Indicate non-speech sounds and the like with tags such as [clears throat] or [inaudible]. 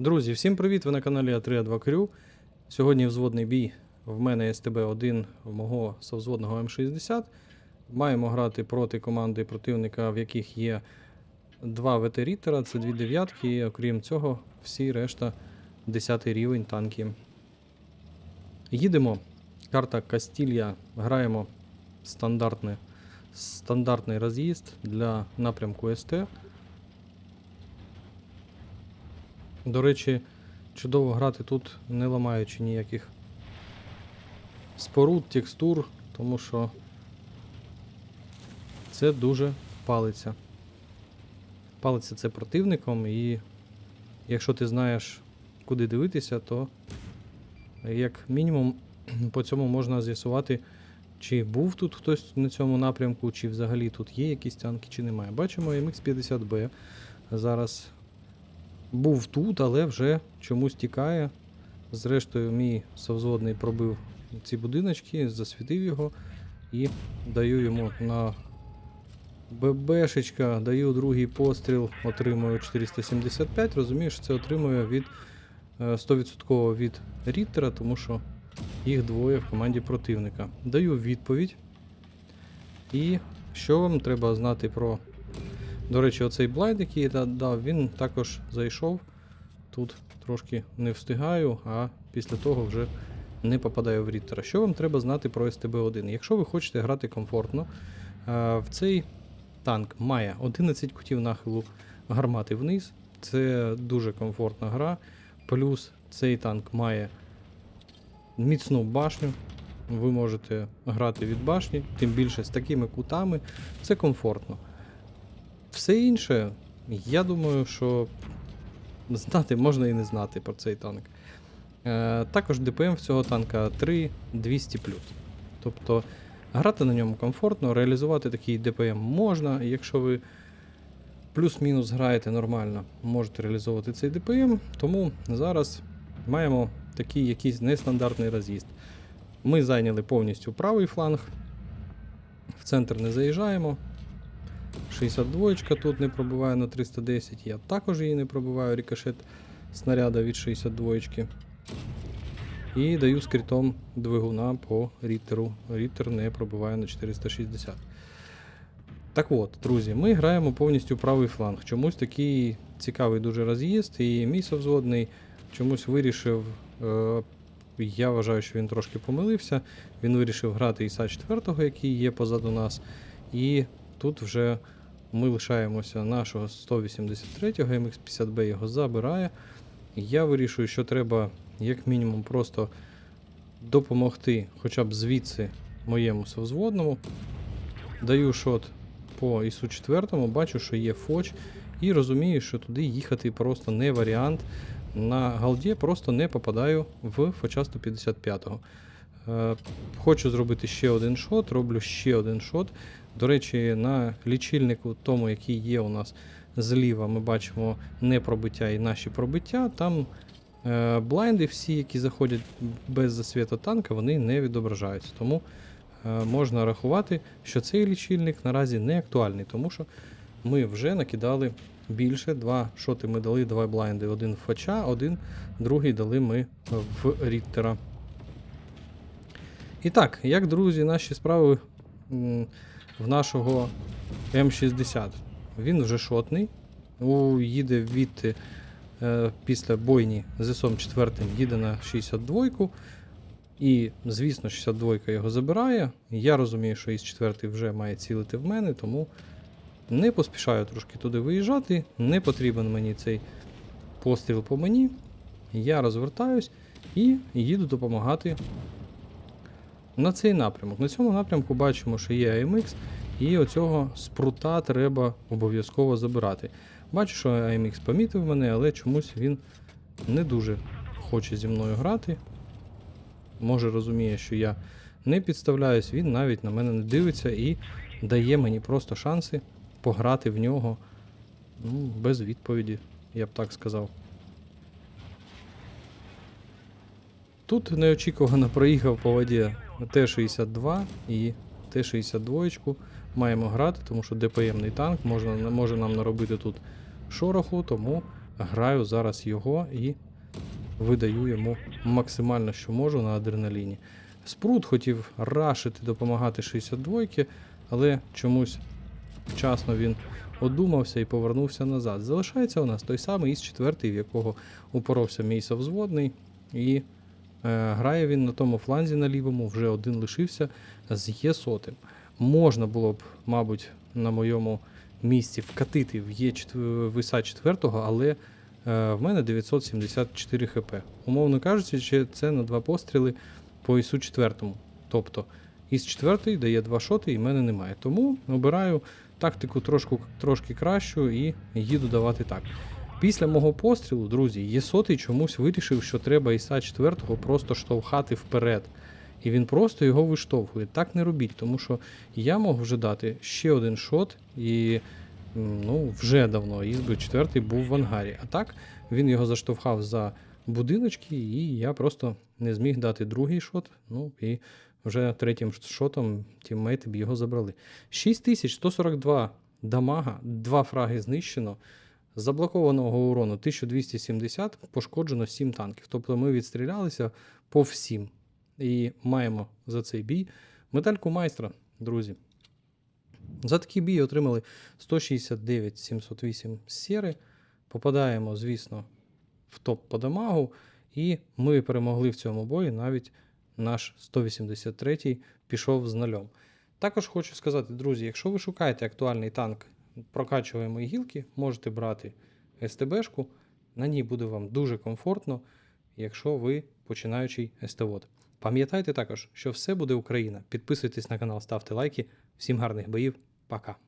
Друзі, всім привіт! Ви на каналі А3А2 Крю. Сьогодні взводний бій. В мене СТБ-1 в мого совзводного М60. Маємо грати проти команди противника, в яких є два ветерітера, це дві дев'ятки, і окрім цього, всі решта 10 рівень танки. Їдемо. Карта Кастілья. Граємо стандартне, стандартний роз'їзд для напрямку СТ. До речі, чудово грати тут, не ламаючи ніяких споруд, текстур, тому що це дуже палиться. Палиться це противником, і якщо ти знаєш, куди дивитися, то як мінімум [clears throat] по цьому можна з'ясувати, чи був тут хтось на цьому напрямку, чи взагалі тут є якісь танки, чи немає. Бачимо MX-50B. Зараз був тут, але вже чомусь тікає. Зрештою, мій совзводний пробив ці будиночки, засвітив його і даю йому на ББшечка, даю другий постріл, отримую 475. Розумію, що це отримую від е, 100% від Ріттера, тому що їх двоє в команді противника. Даю відповідь. І що вам треба знати про до речі, оцей блайд, який я дав, він також зайшов. Тут трошки не встигаю, а після того вже не попадаю в ріттера. Що вам треба знати про СТБ-1? Якщо ви хочете грати комфортно, е, в цей танк має 11 кутів нахилу гармати вниз. Це дуже комфортна гра. Плюс цей танк має міцну башню. Ви можете грати від башні, тим більше з такими кутами. Це комфортно. Все інше, я думаю, що знати можна і не знати про цей танк. Е, також ДПМ в цього танка 3200. Тобто грати на ньому комфортно, реалізувати такий ДПМ можна. Якщо ви плюс-мінус граєте нормально, можете реалізовувати цей ДПМ. Тому зараз маємо такий якийсь нестандартний роз'їзд. Ми зайняли повністю правий фланг, в центр не заїжджаємо. 62 тут не пробиває на 310. Я також її не пробиваю рикошет снаряда від 62. І даю скритом двигуна по ріттеру. Ріттер не пробиває на 460. Так от, друзі, ми граємо повністю правий фланг. Чомусь такий цікавий дуже роз'їзд, і мій совзводний чомусь вирішив. Е, я вважаю, що він трошки помилився. Він вирішив грати Іса 4, який є позаду нас. І тут вже ми лишаємося нашого 183-го, MX50B його забирає. Я вирішую, що треба, як мінімум, просто допомогти хоча б звідси моєму совзводному. Даю шот по ісу 4, бачу, що є фоч, і розумію, що туди їхати просто не варіант. На галді просто не попадаю в фоча 155-го. Е, Хочу зробити ще один шот, роблю ще один шот. До речі, на лічильнику, тому, який є у нас зліва, ми бачимо не пробиття і наші пробиття. Там е, блайнди, всі, які заходять без засвіту танка, вони не відображаються. Тому е, можна рахувати, що цей лічильник наразі не актуальний, тому що ми вже накидали більше. Два шоти ми дали, два блайнди. Один в фача, один другий дали ми в ріттера. І так, як друзі, наші справи в нашого М60. Він вже шотний. У, їде від е, після бойні з СОМ 4 їде на 62. І, звісно, 62 його забирає. Я розумію, що із 4 вже має цілити в мене, тому не поспішаю трошки туди виїжджати. Не потрібен мені цей постріл по мені. Я розвертаюсь і їду допомагати на цей напрямок. На цьому напрямку бачимо, що є AMX, і оцього спрута треба обов'язково забирати. Бачу, що AMX помітив мене, але чомусь він не дуже хоче зі мною грати. Може розуміє, що я не підставляюсь, він навіть на мене не дивиться і дає мені просто шанси пограти в нього ну, без відповіді, я б так сказав. Тут неочікувано проїхав по воді Т-62 і Т-62 маємо грати, тому що ДПМний танк можна, може нам наробити тут шороху, тому граю зараз його і видаю йому максимально, що можу на адреналіні. Спрут хотів рашити, допомагати 62-ки, але чомусь вчасно він одумався і повернувся назад. Залишається у нас той самий із четвертий, в якого упоровся мій совзводний, і грає він на тому фланзі на лівому, вже один лишився з є сотим. Можна було б, мабуть, на моєму місці вкатити в є виса четвертого, але е, в мене 974 хп. Умовно кажучи, це на два постріли по ісу четвертому. Тобто із четвертий дає два шоти, і мене немає. Тому обираю тактику трошку, трошки кращу і їду давати так. Після мого пострілу, друзі, Єсотий чомусь вирішив, що треба Іса 4 просто штовхати вперед. І він просто його виштовхує. Так не робіть, тому що я мог вже дати ще один шот, і ну, вже давно із би четвертий був в ангарі. А так він його заштовхав за будиночки, і я просто не зміг дати другий шот. Ну і вже третім шотом тіммейти б його забрали. 6142 дамага, два фраги знищено. Заблокованого урону 1270, пошкоджено 7 танків. Тобто ми відстрілялися по всім. І маємо за цей бій медальку майстра, друзі. За такий бій отримали 169 708 сєри. Попадаємо, звісно, в топ по дамагу. І ми перемогли в цьому бої. Навіть наш 183-й пішов з нульом. Також хочу сказати, друзі, якщо ви шукаєте актуальний танк прокачуємої гілки, можете брати СТБшку. На ній буде вам дуже комфортно, якщо ви починаючий СТВОД. Пам'ятайте також, що все буде Україна. Підписуйтесь на канал, ставте лайки. Всім гарних боїв. Пока.